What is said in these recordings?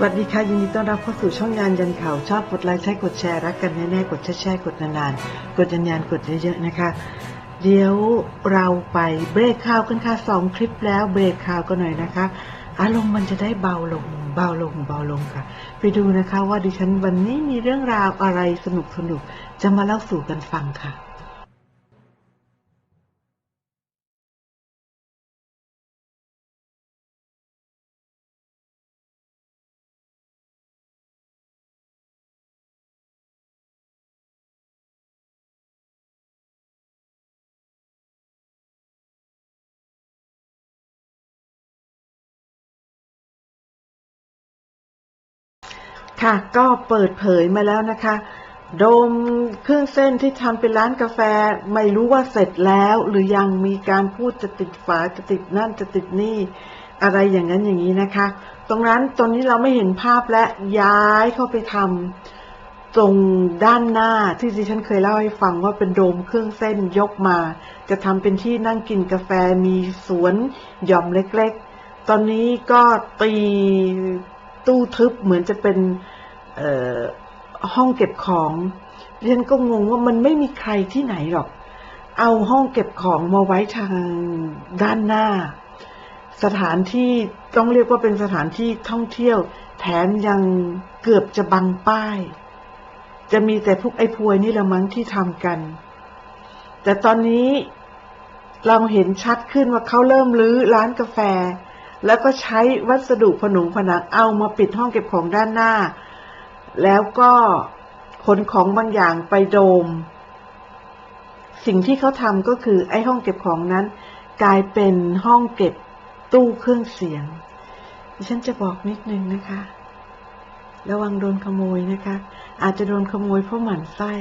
สวัสดีค่ะ ยินดีต้อนรับเข้าสู่ช่องงานยันข่าว ชอบกดไลค์ใช้กดแชร์รักกันแน่ๆกดแชร์ๆกดนานๆ กดยันยานกดเยอะๆนะคะ เดี๋ยวเราไปเบรกข่าวกันค่ะสองคลิปแล้วเบรกข่าวกันหน่อยนะคะ อารมณ์มันจะได้เบาลงเบาลงเบาลงค่ะ ไปดูนะคะว่าดิฉันวันนี้มีเรื่องราวอะไรสนุกสนุกจะมาเล่าสู่กันฟังค่ะ ค่ะ ก็เปิดเผยมาแล้วนะคะ โดมเครื่องเส้นที่ทำเป็นร้านกาแฟ ไม่รู้ว่าเสร็จแล้วหรือยังมีการพูดจะติดฝาจะติดนั่นจะติดนี่ อะไรอย่างนั้นอย่างนี้นะคะ ตรงนั้นตอนนี้เราไม่เห็นภาพและย้ายเข้าไปทำตรงด้านหน้าที่ดิฉันเคยเล่าให้ฟังว่าเป็นโดมเครื่องเส้นยกมา จะทำเป็นที่นั่งกินกาแฟมีสวนหย่อมเล็ก ๆ ตอนนี้ก็ตี ตู้ทึบเหมือนจะเป็นห้องเก็บของดิฉันก็งงว่ามันไม่มีใครที่ไหนหรอก เอาห้องเก็บของมาไว้ทางด้านหน้า สถานที่ต้องเรียกว่าเป็นสถานที่ท่องเที่ยว แถมยังเกือบจะบังป้าย จะมีแต่พวกไอ้พวยนี่ละมั้งที่ทำกัน แต่ตอนนี้เราเห็นชัดขึ้นว่าเขาเริ่มรื้อร้านกาแฟ แล้วก็ใช้วัสดุผนุงผนังเอามาปิดห้องเก็บของด้านหน้า แล้วก็ขนของบางอย่างไปโดม สิ่งที่เขาทำก็คือไอ้ห้องเก็บของนั้น กลายเป็นห้องเก็บตู้เครื่องเสียง ดิฉันจะบอกนิดนึงนะคะ ระวังโดนขโมยนะคะ อาจจะโดนขโมยเพราะหมั่นไส้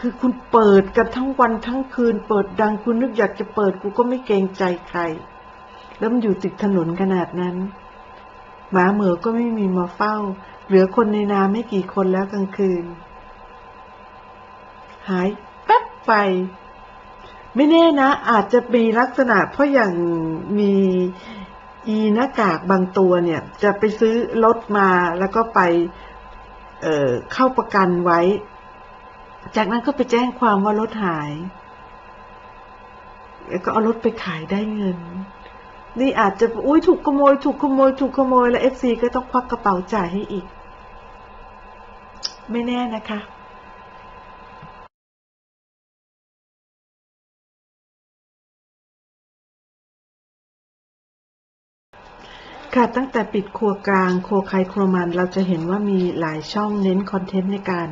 คือคุณเปิดกันทั้งวันทั้งคืน เปิดดังคุณนึกอยากจะเปิดกูก็ไม่เกรงใจใคร แล้วมันอยู่ติดถนนขนาดนั้น หมาเหมือก็ไม่มีมาเฝ้า เหลือคนในนาไม่กี่คนแล้วกลางคืน หายแป๊บไป ไม่แน่นะ อาจจะมีลักษณะ เพราะอย่างมีอีหน้ากากบางตัวเนี่ย จะไปซื้อรถมาแล้วก็ไปเเข้าประกันไว้ จากนั้นก็ไปแจ้งความว่ารถหาย แล้วก็เอารถไปขายได้เงิน นี่อาจจะอุ้ยถูกขโมย ถูกขโมย ถูกขโมย แล้วเอฟซีก็ต้องควักกระเป๋าจ่ายให้อีก ไม่แน่นะคะค่ะตั้งแต่ปิดครัวกลางครัวใครครัวมันเราจะเห็นว่ามีหลายช่องเน้นคอนเทนต์ในการ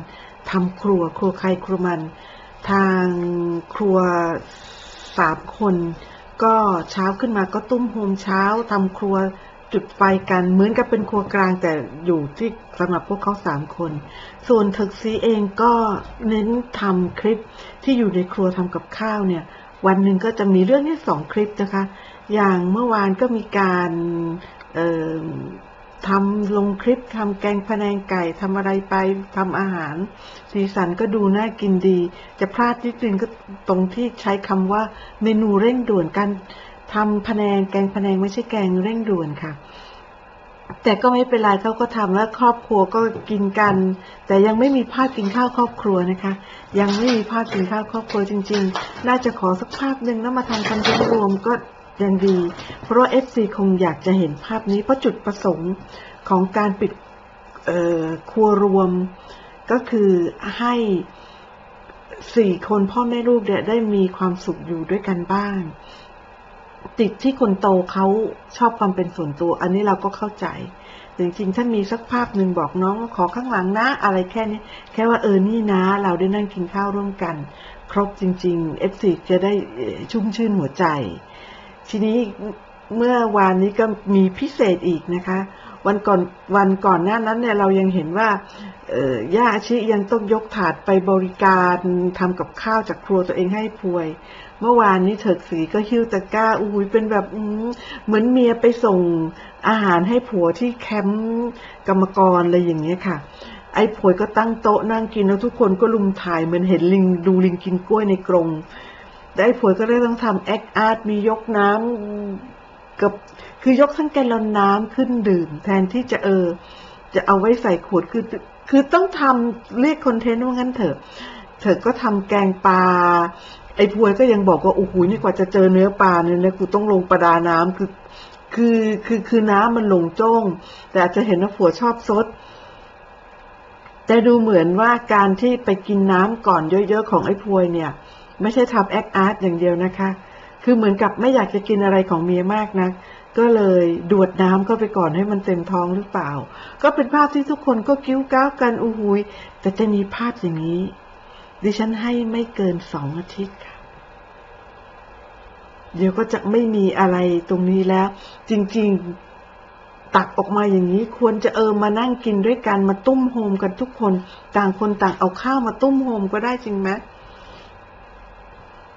ทำครัวครัวใครครัวมัน ทางครัวสามคน ก็เช้าขึ้นมาก็ตุ้มโฮมเช้าทำครัวจุดไฟกันเหมือนกับเป็นครัวกลางแต่อยู่ที่สำหรับพวกเขาสามคน ส่วนถึกซีเองก็เน้นทำคลิปที่อยู่ในครัวทำกับข้าวเนี่ย วันหนึ่งก็จะมีเรื่องที่สองคลิปนะคะ อย่างเมื่อวานก็มีการ ทำลงคลิปทำแกงพะแนงไก่ทำอะไรไปทำอาหาร สีสันก็ดูน่ากินดี จะพลาดนิดนึงก็ตรงที่ใช้คำว่าเมนูเร่งด่วนกันทำพะแนงแกงพะแนงไม่ใช่แกงเร่งด่วนค่ะ แต่ก็ไม่เป็นไรเขาก็ทำแล้วครอบครัวก็กินกัน แต่ยังไม่มีภาพกินข้าวครอบครัวนะคะ ยังไม่มีภาพกินข้าวครอบครัวจริง ๆ น่าจะขอสักภาพหนึ่งแล้วมาทำคอนเทนต์รวมก็ ยังดี เพราะว่า FC คงอยากจะเห็นภาพนี้เพราะจุดประสงค์ของการปิดครัวรวม ก็คือให้สี่คนพ่อแม่ลูกเนี่ยได้มีความสุขอยู่ด้วยกันบ้าง ติดที่คนโตเขาชอบความเป็นส่วนตัว อันนี้เราก็เข้าใจจริงๆถ้ามีสักภาพหนึ่งบอกน้องขอข้างหลังนะ อะไรแค่นี้แค่ว่าเออนี่นะ เราได้นั่งกินข้าวร่วมกัน ครบจริงๆ F4 จะได้ชุ่มชื่นหัวใจ ทีนี้เมื่อวานนี้ก็มีพิเศษอีกนะคะ วันก่อนวันก่อนหน้านั้นเนี่ยเรายังเห็นว่าย่าอาชิยังต้องยกถาดไปบริการทำกับข้าวจากครัวตัวเองให้พวย เมื่อวานนี้เถิกสีก็หิ้วตะกร้าอุ้ยเป็นแบบเหมือนเมียไปส่งอาหารให้ผัวที่แคมป์กรรมกรอะไรอย่างเงี้ยค่ะ ไอ้ผวยก็ตั้งโต๊ะนั่งกินแล้วทุกคนก็ลุมถ่ายเหมือนเห็นลิงดูลิงกินกล้วยในกรง ไอ้ผวก็เลยต้องทำแอคอาร์ตมียกน้ำกับคือยกทั้งแกลลอนน้ำขึ้นดื่ม แทนที่จะเออ จะเอาไว้ใส่ขวดคือ คือต้องทำเรียกคอนเทนต์ว่างั้นเถอะ เธอก็ทำแกงปลาไอ้พวยก็ยังบอกว่าโอ้โหนี่กว่าจะเจอเนื้อปลาเนี่ยนะกูต้องลงประดาน้ำคือคือคือคือน้ำมันลงจ้ง แต่อาจจะเห็นว่าผัวชอบซดแต่ดูเหมือนว่าการที่ไปกินน้ำก่อนเยอะๆของไอ้พวยเนี่ย ไม่ใช่ทำแอคอาร์ตอย่างเดียวนะคะ คือเหมือนกับไม่อยากจะกินอะไรของเมียมากนะก็เลยดวดน้ำเข้าไปก่อนให้มันเต็มท้องหรือเปล่า ก็เป็นภาพที่ทุกคนก็กิ้วก้าวกันอู้หุยแต่จะมีภาพอย่างนี้ ดิฉันให้ไม่เกินสองอาทิตย์ค่ะเดี๋ยวก็จะไม่มีอะไรตรงนี้แล้ว จริงๆตักออกมาอย่างนี้ควรจะเออมานั่งกินด้วยกันมาตุ้มโฮมกันทุกคน ต่างคนต่างเอาข้าวมาตุ้มโฮมก็ได้จริงไหม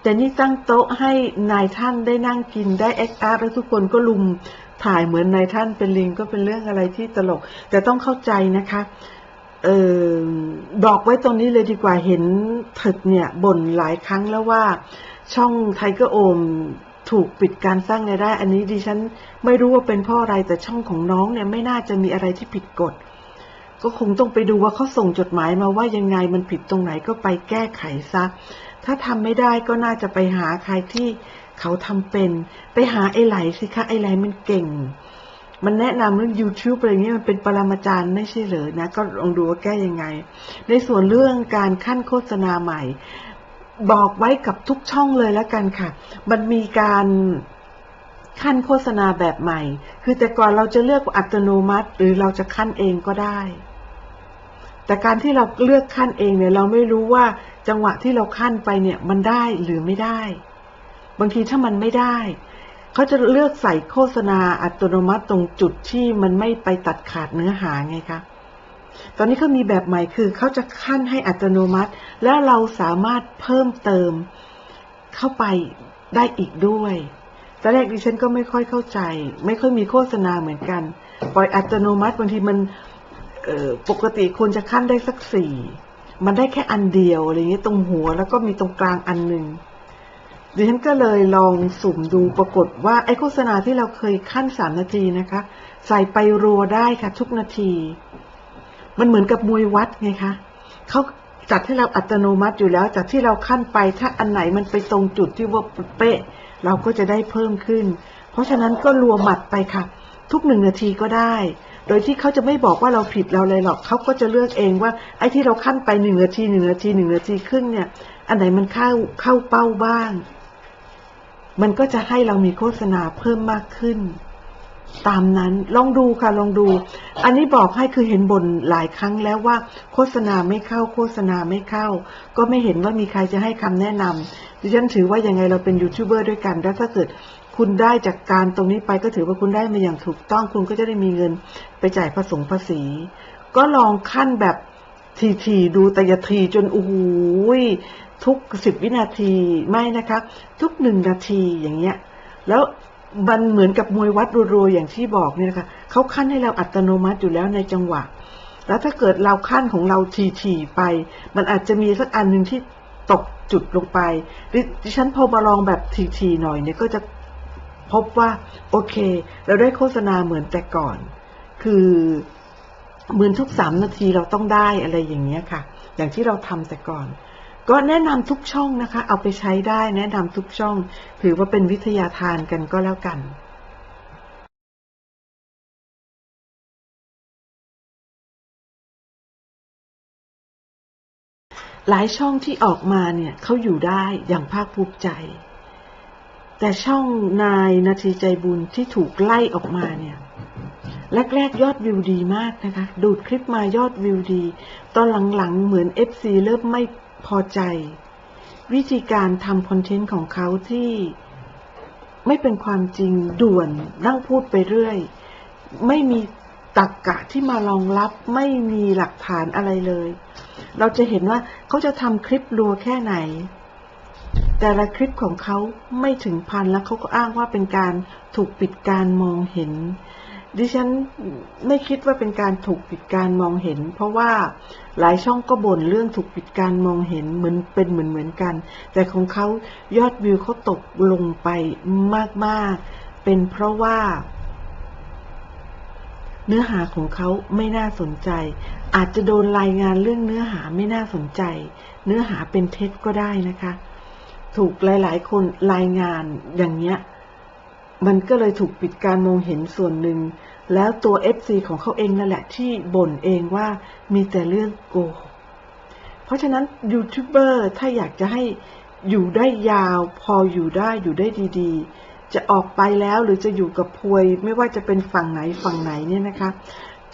แต่นี่ตั้งโต๊ะให้นายท่านได้นั่งกินได้เอ็กอาร์แล้วทุกคนก็ลุมถ่ายเหมือนนายท่านเป็นลิงก็เป็นเรื่องอะไรที่ตลก แต่ต้องเข้าใจนะคะเออบอกไว้ตรงนี้เลยดีกว่าเห็นถึกเนี่ยบ่นหลายครั้งแล้วว่า ช่องไทเกอร์โอมถูกปิดการสร้างรายได้ อันนี้ดิฉันไม่รู้ว่าเป็นเพราะอะไรแต่ช่องของน้องเนี่ยไม่น่าจะมีอะไรที่ผิดกฎ ก็คงต้องไปดูว่าเขาส่งจดหมายมาว่ายังไงมันผิดตรงไหนก็ไปแก้ไขซะ ถ้าทำไม่ได้ก็น่าจะไปหาใครที่เขาทำเป็น ไปหาไอ้ไหลสิคะไอ้ไหลมันเก่ง มันแนะนำเรื่อง YouTube อะไรเงี้ยมันเป็นปรมาจารย์ไม่ใช่เหรอนะ ก็ลองดูว่าแก้ยังไง ในส่วนเรื่องการขั้นโฆษณาใหม่ บอกไว้กับทุกช่องเลยแล้วกันค่ะ มันมีการขั้นโฆษณาแบบใหม่ คือแต่ก่อนเราจะเลือกอัตโนมัติ หรือเราจะขั้นเองก็ได้ แต่การที่เราเลือกขั้นเองเนี่ยเราไม่รู้ว่า จังหวะที่เราขั้นไปเนี่ยมันได้หรือไม่ได้ บางทีถ้ามันไม่ได้ เขาจะเลือกใส่โฆษณาอัตโนมัติตรงจุดที่มันไม่ไปตัดขาดเนื้อหาไงคะตอนนี้เขามีแบบใหม่คือเขาจะขั้นให้อัตโนมัติ แล้วเราสามารถเพิ่มเติมเข้าไปได้อีกด้วยตอนแรกดิฉันก็ไม่ค่อยเข้าใจ ไม่ค่อยมีโฆษณาเหมือนกัน ปล่อยอัตโนมัติบางทีมันปกติควรจะขั้นได้สักสี่ มันได้แค่อันเดียวอะไรเงี้ยตรงหัวแล้วก็มีตรงกลางอันหนึ่งดิฉันก็เลยลองสุ่มดูปรากฏว่าไอโฆษณาที่เราเคยขั้นสามนาทีนะคะ ใส่ไปรัวได้ค่ะ ทุกนาที มันเหมือนกับมวยวัดไงคะเขาจัดให้เราอัตโนมัติอยู่แล้วจากที่เราขั้นไปถ้าอันไหนมันไปตรงจุดที่ว่าเป๊ะ เราก็จะได้เพิ่มขึ้น เพราะฉะนั้นก็รัวหมัดไปค่ะ ทุกหนึ่งนาทีก็ได้ โดยที่เขาจะไม่บอกว่าเราผิดเราเลยหรอกเขาก็จะเลือกเองว่าไอ้ที่เราขั้นไปหนึ่งนาทีหนึ่งนาทีหนึ่งนาทีครึ่งเนี่ย อันไหนมันเข้าเข้าเป้าบ้าง มันก็จะให้เรามีโฆษณาเพิ่มมากขึ้น ตามนั้นลองดูค่ะลองดู อันนี้บอกให้คือเห็นบนหลายครั้งแล้วว่า โฆษณาไม่เข้าโฆษณาไม่เข้า ก็ไม่เห็นว่ามีใครจะให้คำแนะนำดิฉันถือว่ายังไงเราเป็นยูทูบเบอร์ด้วยกัน แล้วถ้าเกิด คุณได้จากการตรงนี้ไปก็ถือว่าคุณได้มาอย่างถูกต้องคุณก็จะได้มีเงินไปจ่ายผสมภาษี ก็ลองขั้นแบบทีๆดูแต่ยทีจนโอ้โหทุกสิบวินาทีไม่นะคะทุกหนึ่งนาทีอย่างเงี้ย แล้วมันเหมือนกับมวยวัดรัวๆอย่างที่บอกเนี่ยนะคะเขาขั้นให้เราอัตโนมัติอยู่แล้วในจังหวะ แล้วถ้าเกิดเราขั้นของเราทีๆไป มันอาจจะมีสักอันหนึ่งที่ตกจุดลงไปดิฉันพอมาลองแบบทีๆหน่อยเนี่ยก็จะ พบว่าโอเค เราได้โฆษณาเหมือนแต่ก่อน คือเหมือนทุกสามนาทีเราต้องได้อะไรอย่างเงี้ยค่ะ อย่างที่เราทำแต่ก่อน ก็แนะนำทุกช่องนะคะ เอาไปใช้ได้แนะนำทุกช่อง ถือว่าเป็นวิทยาทานกันก็แล้วกันหลายช่องที่ออกมาเนี่ยเขาอยู่ได้อย่างภาคภูมิใจ แต่ช่องนายนาทีใจบุญที่ถูกไล่ออกมาเนี่ยแรกๆยอดวิวดีมากนะคะ ดูดคลิปมายอดวิวดี ตอนหลังๆเหมือน FC เริ่มไม่พอใจ วิธีการทำคอนเทนต์ของเขาที่ไม่เป็นความจริงด่วนนั่งพูดไปเรื่อย ไม่มีตักกะที่มารองรับไม่มีหลักฐานอะไรเลย เราจะเห็นว่าเขาจะทำคลิปรัวแค่ไหน แต่ละคลิปของเขาไม่ถึงพันแล้วเขาก็อ้างว่าเป็นการถูกปิดการมองเห็น ดิฉันไม่คิดว่าเป็นการถูกปิดการมองเห็น เพราะว่าหลายช่องก็บ่นเรื่องถูกปิดการมองเห็นเหมือนเป็นเหมือนเหมือนกัน แต่ของเขายอดวิวเขาตกลงไปมากๆ เป็นเพราะว่าเนื้อหาของเขาไม่น่าสนใจ อาจจะโดนรายงานเรื่องเนื้อหาไม่น่าสนใจ เนื้อหาเป็นเท็จก็ได้นะคะ ถูกหลาย ๆ คนรายงานอย่างเนี้ย มันก็เลยถูกปิดการมองเห็นส่วนหนึ่ง แล้วตัว FC ของเขาเองนั่นแหละที่บ่นเองว่ามีแต่เรื่องโกหกเพราะฉะนั้นยูทูบเบอร์ถ้าอยากจะให้อยู่ได้ยาวพออยู่ได้อยู่ได้ดีๆ จะออกไปแล้วหรือจะอยู่กับพวยไม่ว่าจะเป็นฝั่งไหนฝั่งไหนเนี่ยนะคะ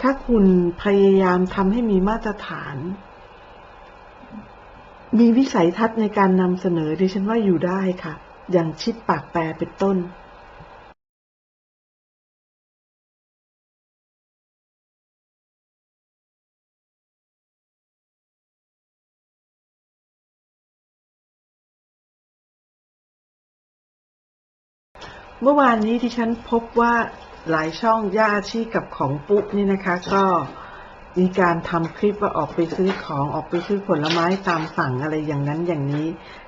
ถ้าคุณพยายามทำให้มีมาตรฐาน มีวิสัยทัศน์ในการนำเสนอดิฉันว่าอยู่ได้ค่ะ อย่างชิดปากแปรเป็นต้นเมื่อวานนี้ที่ฉันพบว่าหลายช่องย่าอาชีพกับของปุ๊นี่นะคะ ก็ มีการทำคลิปว่าออกไปซื้อของออกไปซื้อผลไม้ตามสั่งอะไรอย่างนั้นอย่างนี้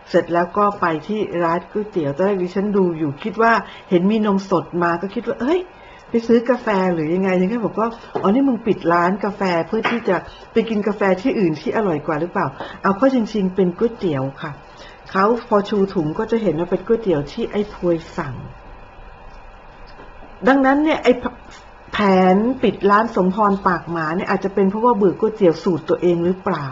เสร็จแล้วก็ไปที่ร้านก๋วยเตี๋ยวตอนแรกดิฉันดูอยู่คิดว่าเห็นมีนมสดมาก็คิดว่าเฮ้ย ไปซื้อกาแฟหรือยังไงฉันก็บอกว่าอ๋อนี่มึงปิดร้านกาแฟเพื่อที่จะไปกินกาแฟที่อื่นที่อร่อยกว่าหรือเปล่า เอาเข้อจริงๆเป็นก๋วยเตี๋ยวค่ะเขาพอชูถุงก็จะเห็นว่าเป็นก๋วยเตี๋ยวที่ไอ้พวยสั่งดังนั้นเนี่ยไอ้ แผนปิดร้านสมพรปากหมาเนี่ยอาจจะเป็นเพราะว่าเบื่อก๋วยเตี๋ยวสูตรตัวเองหรือเปล่า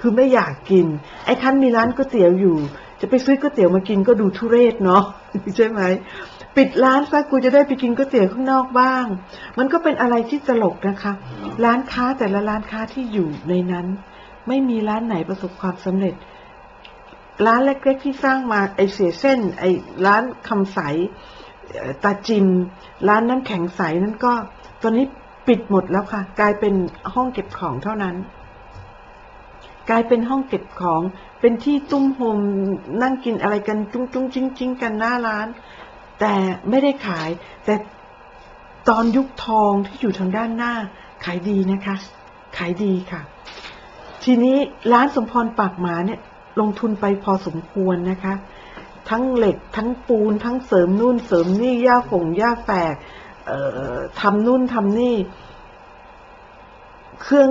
คือไม่อยากกิน ไอ้คันมีร้านก๋วยเตี๋ยวอยู่ จะไปซื้อก๋วยเตี๋ยวมากินก็ดูทุเรศเนาะใช่ไหมปิดร้านซะกูจะได้ไปกินก๋วยเตี๋ยวข้างนอกบ้าง มันก็เป็นอะไรที่ตลกนะคะ ร้านค้าแต่ละร้านค้าที่อยู่ในนั้น ไม่มีร้านไหนประสบความสำเร็จ ร้านเล็กๆที่สร้างมาไอเสียเส้น ไอร้านคำใส ตาจิม ร้านน้ำแข็งใสนั่นก็ ตอนนี้ปิดหมดแล้วค่ะ กลายเป็นห้องเก็บของเท่านั้น กลายเป็นห้องเก็บของ เป็นที่ตุ้มโฮมนั่งกินอะไรกันจุ้งจุ้งจิ้งจิ้งกันหน้าร้าน แต่ไม่ได้ขาย แต่ตอนยุคทองที่อยู่ทางด้านหน้า ขายดีนะคะ ขายดีค่ะ ทีนี้ร้านสมพรปากหมาเนี่ยลงทุนไปพอสมควรนะคะ ทั้งเหล็ก ทั้งปูน ทั้งเสริมนู่นเสริมนี่ย่าฝงย่าแฝกทำนู่นทำนี่ เครื่อง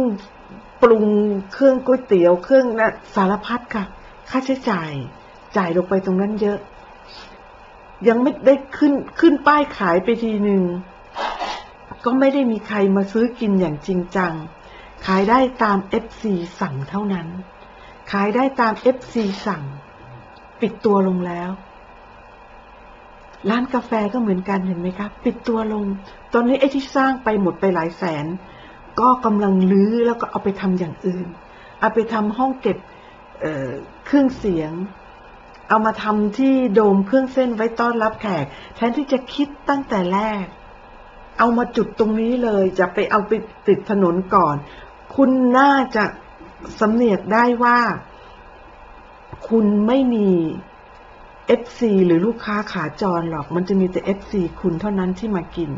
ปรุงเครื่องก๋วยเตี๋ยว เครื่องนะสารพัดค่ะ ค่าใช้จ่าย จ่ายลงไปตรงนั้นเยอะ ยังไม่ได้ขึ้นขึ้นป้ายขายไปทีหนึ่งก็ไม่ได้มีใครมาซื้อกินอย่างจริงจัง ขายได้ตาม FC สั่งเท่านั้น ขายได้ตาม FC สั่ง ปิดตัวลงแล้ว ร้านกาแฟก็เหมือนกันเห็นไหมครับ ปิดตัวลง ตอนนี้ไอ้ที่สร้างไปหมดไปหลายแสน ก็กำลังลื้อแล้วก็เอาไปทำอย่างอื่น เอาไปทำห้องเก็บเเครื่องเสียง เอามาทำที่โดมเครื่องเส้นไว้ต้อนรับแขก แทนที่จะคิดตั้งแต่แรก เอามาจุดตรงนี้เลยจะไปเอาไปติดถนนก่อน คุณน่าจะสำเนียกได้ว่า คุณไม่มี FC หรือลูกค้าขาจรหรอก มันจะมีแต่ FC คุณเท่านั้นที่มากิน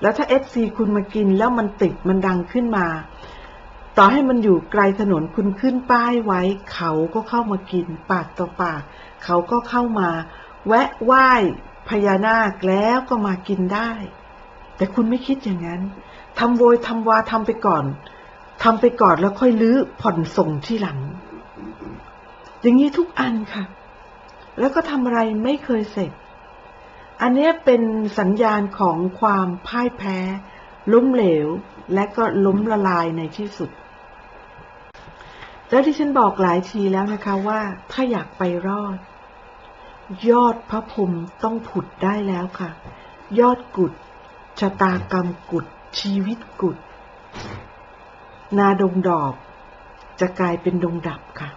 แล้วถ้า FC คุณมากินแล้วมันติดมันดังขึ้นมา ต่อให้มันอยู่ไกลถนนคุณขึ้นป้ายไว้ เขาก็เข้ามากิน ปากต่อปาก เขาก็เข้ามา แวะไหว้พญานาคแล้วก็มากินได้ แต่คุณไม่คิดอย่างนั้นทำโวยทำวาทำไปก่อนทำไปก่อนแล้วค่อยลื้อผ่อนส่งที่หลัง อย่างนี้ทุกอันค่ะ แล้วก็ทำอะไรไม่เคยเสร็จ อันนี้เป็นสัญญาณของความพ่ายแพ้ ล้มเหลว และก็ล้มละลายในที่สุด แล้วที่ฉันบอกหลายทีแล้วนะคะว่าถ้าอยากไปรอด ยอดพระพรมต้องผุดได้แล้วค่ะ ยอดกุดชะตากรรมกุดชีวิตกุด นาดงดอกจะกลายเป็นดงดับค่ะ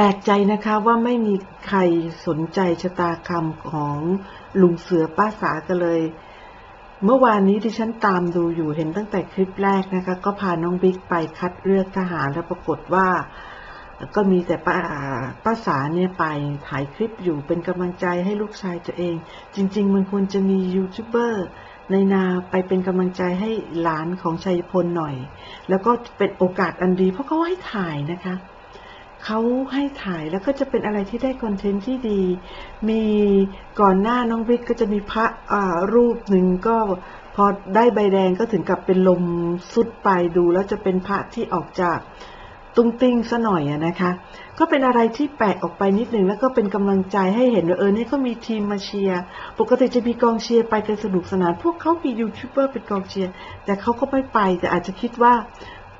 แปลกใจนะคะว่าไม่มีใครสนใจชะตากรรมของลุงเสือป้าสากันเลย เมื่อวานนี้ที่ฉันตามดูอยู่เห็นตั้งแต่คลิปแรกนะคะ ก็พาน้องบิ๊กไปคัดเลือกทหารแล้วปรากฏว่าก็มีแต่ป้าป้าสาเนี่ยไปถ่ายคลิปอยู่เป็นกำลังใจให้ลูกชายตัวเอง จริง ๆ มันควรจะมียูทูบเบอร์ในนาไปเป็นกำลังใจให้หลานของชัยพลหน่อย แล้วก็เป็นโอกาสอันดีเพราะเขาให้ถ่ายนะคะ เขาให้ถ่ายแล้วก็จะเป็นอะไรที่ได้คอนเทนต์ที่ดี มีก่อนหน้าน้องวิกก็จะมีพระอ่ารูปหนึ่งก็พอได้ใบแดงก็ถึงกับเป็นลมสุดไปดู แล้วจะเป็นพระที่ออกจากตุ้งติ้งซะหน่อยอะนะคะ ก็เป็นอะไรที่แปลกออกไปนิดหนึ่งแล้วก็เป็นกำลังใจให้เห็นว่าเออเนี่ยก็มีทีมมาเชียร์ปกติจะมีกองเชียร์ไปกันสนุกสนาน พวกเขามียูทูบเบอร์เป็นกองเชียร์แต่เขาก็ไม่ไปแต่อาจจะคิดว่า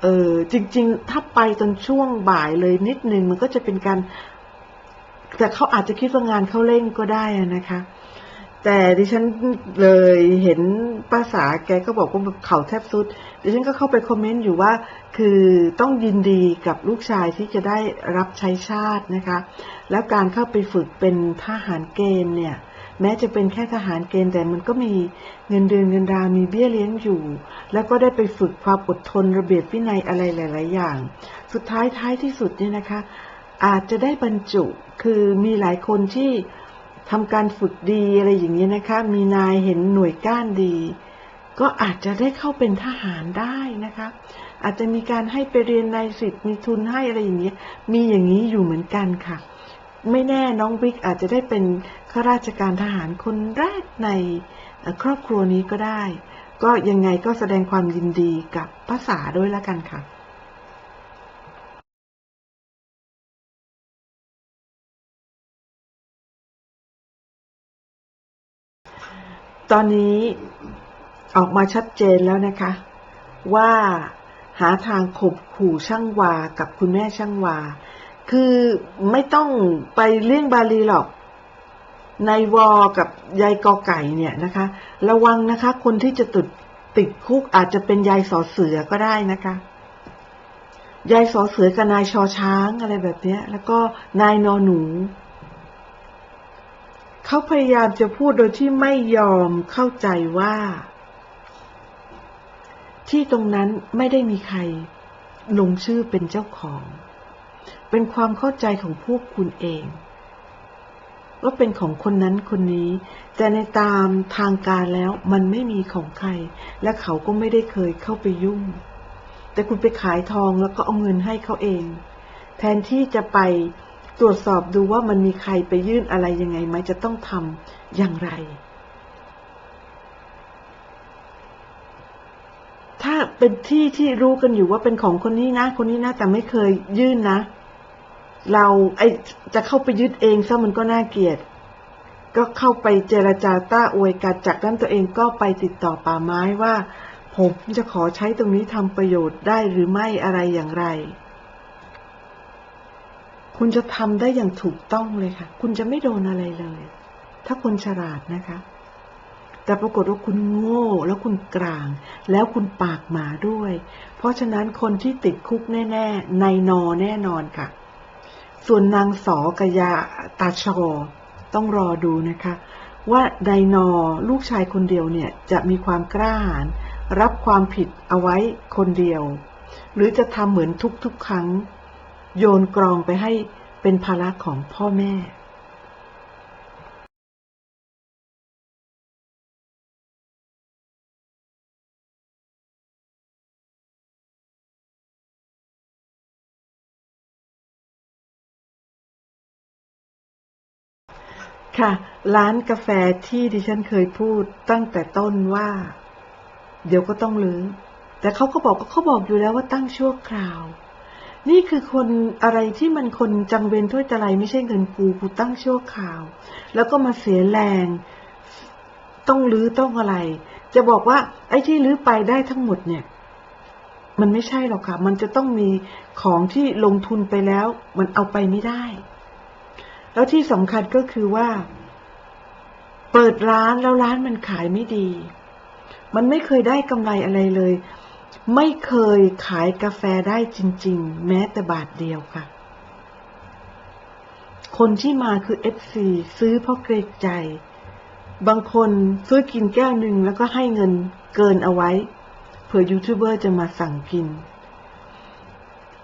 เออจริง ๆ ถ้าไปตอนช่วงบ่ายเลยนิดนึงมันก็จะเป็นการ แต่เขาอาจจะคิดว่างานเขาเร่งก็ได้นะคะ แต่ดิฉันเลยเห็นป้าสาแกก็บอกว่าเขาแทบสุด ดิฉันก็เข้าไปคอมเมนต์อยู่ว่า คือต้องยินดีกับลูกชายที่จะได้รับใช้ชาตินะคะ แล้วการเข้าไปฝึกเป็นทหารเกณฑ์เนี่ย แม้จะเป็นแค่ทหารเกณฑ์แต่มันก็มีเงินเดือนเงินดาวมีเบี้ยเลี้ยงอยู่ แล้วก็ได้ไปฝึกความอดทนระเบียบวินัยอะไรหลาย ๆ อย่าง สุดท้ายท้ายที่สุดเนี่ยนะคะ อาจจะได้บรรจุคือมีหลายคนที่ทำการฝึกดีอะไรอย่างนี้ยนะคะ มีนายเห็นหน่วยก้านดี ก็อาจจะได้เข้าเป็นทหารได้นะคะ อาจจะมีการให้ไปเรียนในสิทธิ์มีทุนให้อะไรอย่างเงี้ยมีอย่างนี้อยู่เหมือนกันค่ะ ไม่แน่น้องบิ๊กอาจจะได้เป็น ข้าราชการทหารคนแรกในครอบครัวนี้ก็ได้ ก็ยังไงก็แสดงความยินดีกับภาษาด้วยล้วกันค่ะตอนนี้ออกมาชัดเจนแล้วนะคะ ว่าหาทางข่มขู่ช่างวากับคุณแม่ช่างวา คือไม่ต้องไปเลี่ยงบาลีหรอก ในวอกับยายกอไก่เนี่ยนะคะ ระวังนะคะ คนที่จะติดติดคุกอาจจะเป็นยายสอเสือก็ได้นะคะยายสอเสือกับนายชอช้างอะไรแบบนี้แล้วก็นายนอหนู เขาพยายามจะพูดโดยที่ไม่ยอมเข้าใจว่า ที่ตรงนั้นไม่ได้มีใครลงชื่อเป็นเจ้าของ เป็นความเข้าใจของพวกคุณเอง ว่าเป็นของคนนั้นคนนี้ แต่ในตามทางการแล้วมันไม่มีของใคร และเขาก็ไม่ได้เคยเข้าไปยุ่ง แต่คุณไปขายทองแล้วก็เอาเงินให้เขาเอง แทนที่จะไปตรวจสอบดูว่ามันมีใครไปยื่นอะไรยังไงไหมจะต้องทำอย่างไร ถ้าเป็นที่ที่รู้กันอยู่ว่าเป็นของคนนี้นะ คนนี้นะแต่ไม่เคยยื่นนะ เราไอจะเข้าไปยึดเองซะมันก็น่าเกลียด ก็เข้าไปเจรจาต้าอวยกันจากนั้นตัวเองก็ไปติดต่อป่าไม้ว่า ผมจะขอใช้ตรงนี้ทำประโยชน์ได้หรือไม่อะไรอย่างไร คุณจะทำได้อย่างถูกต้องเลยค่ะ คุณจะไม่โดนอะไรเลย ถ้าคนฉลาดนะคะ แต่ปรากฏว่าคุณโง่แล้วคุณกลาง แล้วคุณปากหมาด้วย เพราะฉะนั้นคนที่ติดคุกแน่ ๆ ในนอแน่นอนค่ะ ส่วนนางสอกยาตาชอต้องรอดูนะคะ ว่าไดนอลูกชายคนเดียวเนี่ยจะมีความกล้าหาญรับความผิดเอาไว้คนเดียว หรือจะทำเหมือนทุกๆครั้ง โยนกรองไปให้เป็นภาระของพ่อแม่ ค่ะ ร้านกาแฟที่ดิฉันเคยพูดตั้งแต่ต้นว่า เดี๋ยวก็ต้องรื้อแต่เขาก็บอกเขาบอกอยู่แล้วว่าตั้งชั่วคราว นี่คือคนอะไรที่มันคนจังเวนถ้วยตะไลไม่ใช่เงินกูกูตั้งชั่วคราว แล้วก็มาเสียแรง ต้องรื้อต้องอะไร จะบอกว่าไอ้ที่รื้อไปได้ทั้งหมดเนี่ย มันไม่ใช่หรอกค่ะ มันจะต้องมีของที่ลงทุนไปแล้ว มันเอาไปไม่ได้ แล้วที่สำคัญก็คือว่า เปิดร้านแล้วร้านมันขายไม่ดี มันไม่เคยได้กำไรอะไรเลย ไม่เคยขายกาแฟได้จริง ๆ แม้แต่บาทเดียวค่ะ คนที่มาคือ FC ซื้อเพราะเกรงใจ บางคนซื้อกินแก้วหนึ่งแล้วก็ให้เงินเกินเอาไว้เผื่อยูทูบเบอร์จะมาสั่งกิน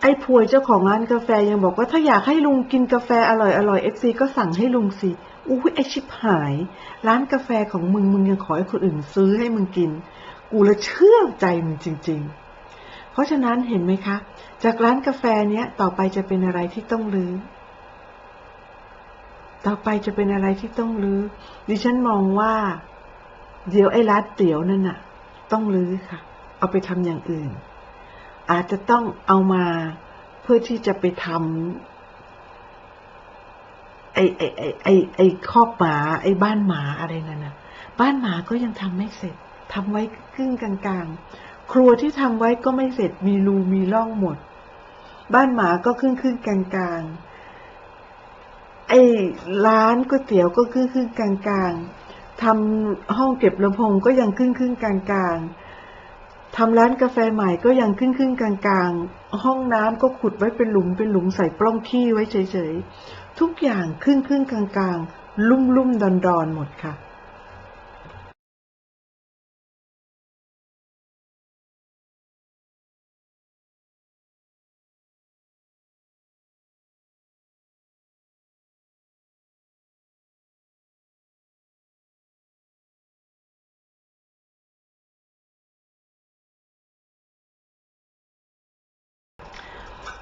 ไอ้พวยเจ้าของร้านกาแฟยังบอกว่าถ้าอยากให้ลุงกินกาแฟอร่อยอร่อยเอฟซีก็สั่งให้ลุงสิอุ้ยไอชิบหาย ร้านกาแฟของมึงมึงยังขอให้คนอื่นซื้อให้มึงกิน กูละเชื่อใจมึงจริง ๆ เพราะฉะนั้นเห็นไหมคะ จากร้านกาแฟเนี้ยต่อไปจะเป็นอะไรที่ต้องรื้อต่อไปจะเป็นอะไรที่ต้องรื้อดิฉันมองว่า เดี๋ยวไอ้ร้านเตี๋ยวนั่นน่ะ ต้องรื้อค่ะ เอาไปทำอย่างอื่น อาจจะต้องเอามาเพื่อที่จะไปทำไอ้ไอ้ไอ้ไอ้ไอ้คอกหมาไอ้บ้านหมาอะไรนั่นนะบ้านหมาก็ยังทำไม่เสร็จทำไว้ครึ่งกลางๆ ครัวที่ทำไว้ก็ไม่เสร็จมีรูมีร่องหมด บ้านหมาก็ครึ่งครึ่งกลางๆไอ้ร้านก๋วยเตี๋ยวก็ครึ่งครึ่งกลางๆทำห้องเก็บลำโพงก็ยังครึ่งครึ่งกลางๆ ทำร้านกาแฟใหม่ก็ยังครึ่งครึ่งกลางๆห้องน้ำก็ขุดไว้เป็นหลุมเป็นหลุมใส่ปล้องขี้ไว้เฉยๆ ทุกอย่างครึ่งครึ่งกลางๆลุ่มลุ่มดอนดอนๆหมดค่ะ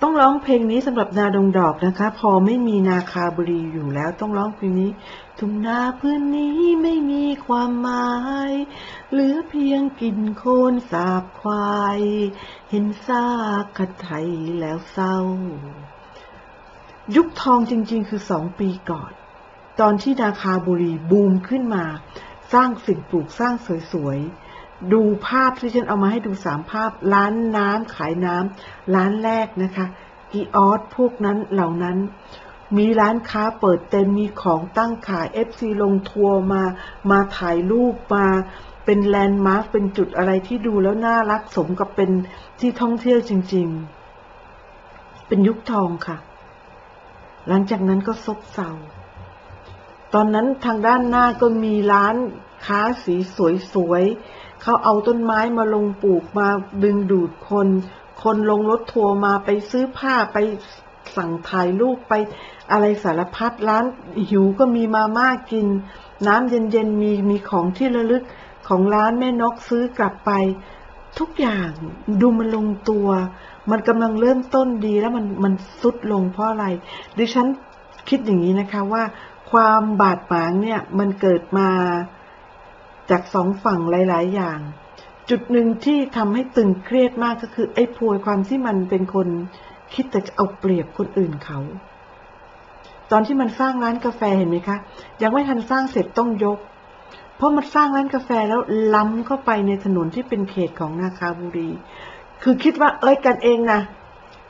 ต้องร้องเพลงนี้สำหรับนาดงดอกนะคะ พอไม่มีนาคาบุรีอยู่แล้ว ต้องร้องเพลงนี้ ทุ่งนาพื้นนี้ไม่มีความหมายเหลือเพียงกลิ่นโคลนสาบควาย เห็นซากขัดไทยแล้วเศร้า ยุคทองจริงๆ คือสองปีก่อน ตอนที่นาคาบุรีบูมขึ้นมา สร้างสิ่งปลูกสร้างสวยๆ ดูภาพที่ฉันเอามาให้ดูสามภาพ ร้านน้ำขายน้ำร้านแรกนะคะกีออสพวกนั้นเหล่านั้น มีร้านค้าเปิดเต็มมีของตั้งขายเอฟซีลงทัวร์มา มาถ่ายรูปมา เป็นแลนด์มาร์คเป็นจุดอะไรที่ดูแล้วน่ารักสมกับเป็นที่ท่องเที่ยวจริง ๆ เป็นยุคทองค่ะ หลังจากนั้นก็ซบเซาตอนนั้นทางด้านหน้าก็มีร้านค้าสีสวยๆ เขาเอาต้นไม้มาลงปลูกมาดึงดูดคน คนลงรถทัวร์มาไปซื้อผ้าไปสั่งถ่ายรูปไปอะไรสารพัดร้านหิวก็มีมาม่ากิน น้ำเย็นๆมีมีของที่ระลึกของร้านแม่นกซื้อกลับไป ทุกอย่างดูมันลงตัว มันกำลังเริ่มต้นดีแล้วมันมันสุดลงเพราะอะไร ดิฉันคิดอย่างนี้นะคะว่าความบาดหมางเนี่ยมันเกิดมา จากสองฝั่งหลาย ๆ อย่าง จุดหนึ่งที่ทำให้ตึงเครียดมากก็คือ ไอ้พวยความที่มันเป็นคนคิดแต่จะเอาเปรียบคนอื่นเขา ตอนที่มันสร้างร้านกาแฟเห็นไหมคะ ยังไม่ทันสร้างเสร็จต้องยก เพราะมันสร้างร้านกาแฟแล้วล้ำเข้าไปในถนนที่เป็นเขตของนาคาบุรี คือคิดว่า เอ้ยกันเองนะ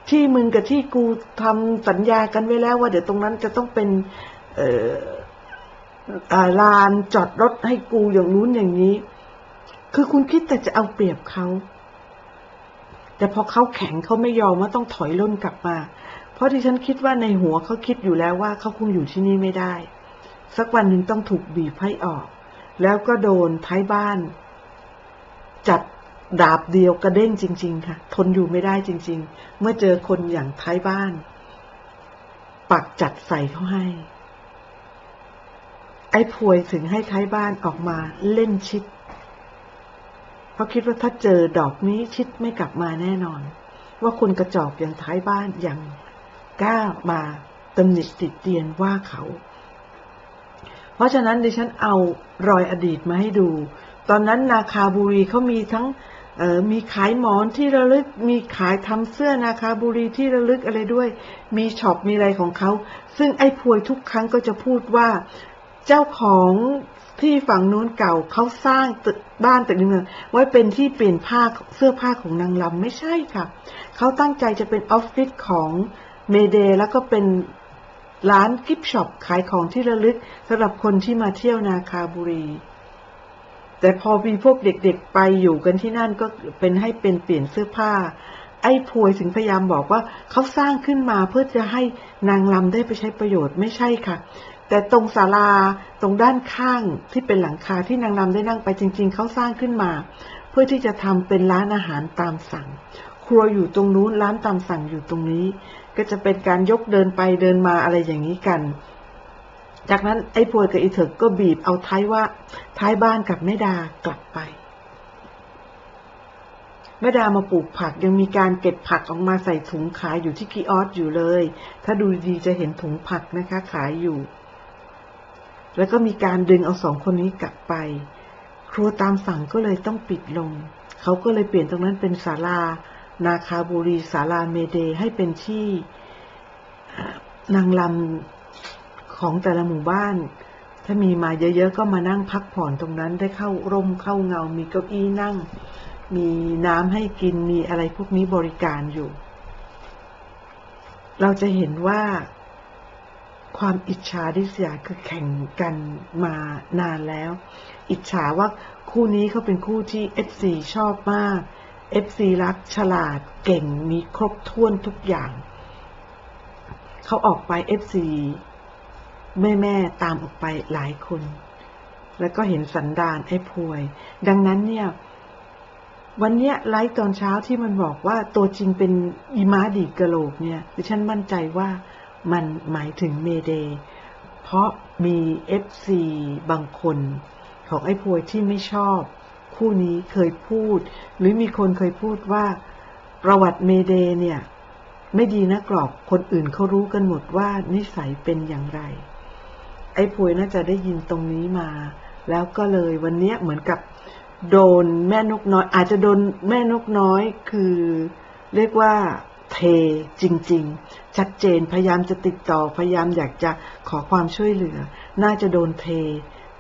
ที่มึงกับที่กูทำสัญญากันไว้แล้วว่าเดี๋ยวตรงนั้นจะต้องเป็น เอ่อ ลานจอดรถให้กูอย่างนู้นอย่างนี้ คือคุณคิดแต่จะเอาเปรียบเขา แต่พอเขาแข็งเขาไม่ยอมว่าต้องถอยล่นกลับมา เพราะที่ฉันคิดว่าในหัวเขาคิดอยู่แล้วว่าเขาคงอยู่ที่นี่ไม่ได้ สักวันหนึ่งต้องถูกบีบให้ออก แล้วก็โดนท้ายบ้าน จัดดาบเดียวกระเด้งจริง ๆ ค่ะ ทนอยู่ไม่ได้จริง ๆ เมื่อเจอคนอย่างท้ายบ้าน ปักจัดใส่เขาให้ ไอ้พวยถึงให้ท้ายบ้านออกมาเล่นชิด เพราะคิดว่าถ้าเจอดอกนี้ชิดไม่กลับมาแน่นอน ว่าคนกระจอกอย่างท้ายบ้านยังกล้ามาตำหนิติดเตียนว่าเขา เพราะฉะนั้นดิฉันเอารอยอดีตมาให้ดู ตอนนั้นนาคาบุรีเขามีทั้งออมีขายหมอนที่ระลึก มีขายทำเสื้อนาคาบุรีที่ระลึกอะไรด้วย มีช็อปมีอะไรของเขา ซึ่งไอ้พวยทุกครั้งก็จะพูดว่า เจ้าของที่ฝั่งนู้นเก่าเขาสร้างตึกบ้านตึกนึงไว้เป็นที่เปลี่ยนผ้าเสื้อผ้าของนางลำไม่ใช่ค่ะเขาตั้งใจจะเป็นออฟฟิศของเมเดแล้วก็เป็นร้านกิฟช็อปขายของที่ระลึกสำหรับคนที่มาเที่ยวนาคาบุรี แต่พอมีพวกเด็กๆไปอยู่กันที่นั่นก็เป็นให้เป็นเปลี่ยนเสื้อผ้า ไอ้พวยถึงพยายามบอกว่าเขาสร้างขึ้นมาเพื่อจะให้นางลำได้ไปใช้ประโยชน์ไม่ใช่ค่ะ แต่ตรงศาลาตรงด้านข้างที่เป็นหลังคาที่นางลำได้นั่งไปจริง ๆ เขาสร้างขึ้นมา เพื่อที่จะทำเป็นร้านอาหารตามสั่ง ครัวอยู่ตรงนู้นร้านตามสั่งอยู่ตรงนี้ ก็จะเป็นการยกเดินไปเดินมาอะไรอย่างนี้กัน จากนั้นไอ้พวยกับไอ้เถิกก็บีบเอาท้ายว่า ท้ายบ้านกับแม่ดากลับไปแม่ดามาปลูกผักยังมีการเก็บผักออกมาใส่ถุงขายอยู่ที่กีออสอยู่เลย ถ้าดูดีจะเห็นถุงผักนะคะขายอยู่ แล้วก็มีการดึงเอาสองคนนี้กลับไป ครัวตามสั่งก็เลยต้องปิดลง เขาก็เลยเปลี่ยนตรงนั้นเป็นศาลา นาคาบุรีศาลาเมเดให้เป็นที่นางลำของแต่ละหมู่บ้าน ถ้ามีมาเยอะๆก็มานั่งพักผ่อนตรงนั้นได้เข้าร่มเข้าเงา มีเก้าอี้นั่ง มีน้ำให้กินมีอะไรพวกนี้บริการอยู่ เราจะเห็นว่า ความอิจฉาริษยาคือแข่งกันมานานแล้ว อิจฉาว่าคู่นี้เขาเป็นคู่ที่ FC ชอบมาก FC รักฉลาดเก่งมีครบถ้วนทุกอย่าง เขาออกไป FC แม่แม่ตามออกไปหลายคน แล้วก็เห็นสันดานไอ้พวย ดังนั้นเนี่ยวันเนี้ยไลฟ์ตอนเช้าที่มันบอกว่าตัวจริงเป็นอีมาดีกระโหลกเนี่ยดิฉันมั่นใจว่า มันหมายถึงเมเดเพราะมีเอฟซีบางคน ของไอ้พวยที่ไม่ชอบ คู่นี้เคยพูด หรือมีคนเคยพูดว่า ประวัติเมเดเนี่ย ไม่ดีนะกรอบคนอื่นเขารู้กันหมดว่านิสัยเป็นอย่างไร ไอ้พวยน่าจะได้ยินตรงนี้มา แล้วก็เลยวันนี้เหมือนกับโดนแม่นกน้อย อาจจะโดนแม่นกน้อยคือเรียกว่า เทจริง ๆ ชัดเจนพยายามจะติดต่อพยายามอยากจะขอความช่วยเหลือ น่าจะโดนเท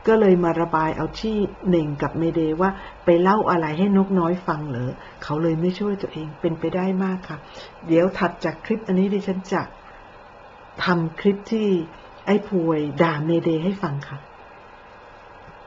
ก็เลยมาระบายเอาที่หนึ่งกับเมเดว่าไปเล่าอะไรให้นกน้อยฟังเหรอเขาเลยไม่ช่วยตัวเองเป็นไปได้มากค่ะ เดี๋ยวถัดจากคลิปอันนี้ดิฉันจะทำคลิปที่ไอ้พวยด่าเมเดให้ฟังค่ะ